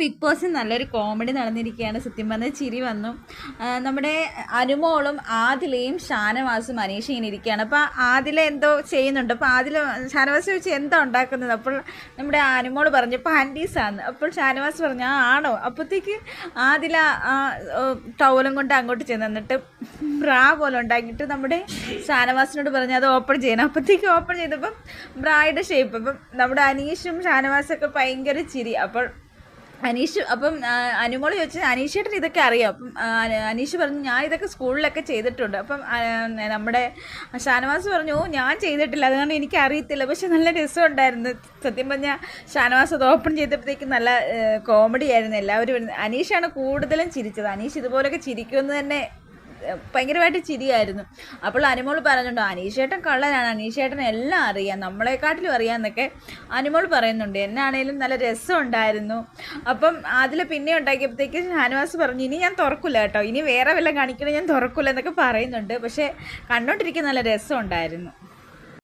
Big ബോസിൽ നല്ലൊരു comedy നടന്നിരിക്കുകയാണ്. സത്യം പറഞ്ഞാൽ ചിരി വന്നു. നമ്മുടെ അനുമോളും ആദിലയും ഷാനവാസും അനീഷയും ഇരിക്കുകയാണ്. അപ്പോൾ ആദില എന്തോ ചെയ്യുന്നുണ്ട്. അപ്പോൾ ആദില ഷാനവാസ് ചോദിച്ചു എന്താ ഉണ്ടാക്കുന്നത്? അപ്പോൾ നമ്മുടെ അനുമോൾ പറഞ്ഞു പാന്റീസാണ് അപ്പോൾ ഷാനവാസ് പറഞ്ഞു ആ ആണോ? അപ്പോഴത്തേക്ക് ആദില ടൗലും കൊണ്ട് അങ്ങോട്ട് ചെന്ന് എന്നിട്ട് ബ്രാ പോലെ ഉണ്ടാക്കിയിട്ട് നമ്മുടെ ഷാനവാസിനോട് പറഞ്ഞു അത് ഓപ്പൺ ചെയ്യണം. അപ്പോഴത്തേക്ക് ഓപ്പൺ ചെയ്തപ്പം ബ്രായുടെ ഷേപ്പ് അപ്പം നമ്മുടെ അനീഷും ഷാനവാസൊക്കെ ഭയങ്കര ചിരി. അപ്പോൾ അനീഷ് അപ്പം അനുമോൾ ചോദിച്ചു അനീഷേട്ടൻ ഇതൊക്കെ അറിയാം. അപ്പം അനീഷ് പറഞ്ഞു ഞാൻ ഇതൊക്കെ സ്കൂളിലൊക്കെ ചെയ്തിട്ടുണ്ട്. അപ്പം നമ്മുടെ ഷാനവാസ് പറഞ്ഞു "ഓ, ഞാൻ ചെയ്തിട്ടില്ല. അതുകൊണ്ട് എനിക്ക് അറിയത്തില്ല പക്ഷെ നല്ല രസമുണ്ടായിരുന്നു. സത്യം പറഞ്ഞാൽ ഷാനവാസ് അത് ഓപ്പൺ ചെയ്തപ്പോഴത്തേക്ക് നല്ല കോമഡി ആയിരുന്നു എല്ലാവരും അനീഷാണ് കൂടുതലും ചിരിച്ചത്. അനീഷ് ഇതുപോലൊക്കെ ചിരിക്കുമെന്ന് തന്നെ ഭയങ്കരമായിട്ട് ചിരിയായിരുന്നു. അപ്പോൾ അനുമോൾ പറഞ്ഞിട്ടുണ്ട് അനീഷേട്ടൻ കള്ളനാണ് അനീഷേട്ടൻ എല്ലാം അറിയാം നമ്മളെക്കാട്ടിലും അറിയാമെന്നൊക്കെ അനുമോൾ പറയുന്നുണ്ട്. എന്നാണേലും നല്ല രസമുണ്ടായിരുന്നു അപ്പം അതിൽ പിന്നെ ഉണ്ടാക്കിയപ്പോഴത്തേക്ക് ഷാനവാസ് പറഞ്ഞു ഇനി ഞാൻ തുറക്കില്ല കേട്ടോ ഇനി വേറെ വല്ലതും കാണിക്കണേ ഞാൻ തുറക്കില്ല എന്നൊക്കെ പറയുന്നുണ്ട്. പക്ഷേ കണ്ടോണ്ടിരിക്കാൻ നല്ല രസമുണ്ടായിരുന്നു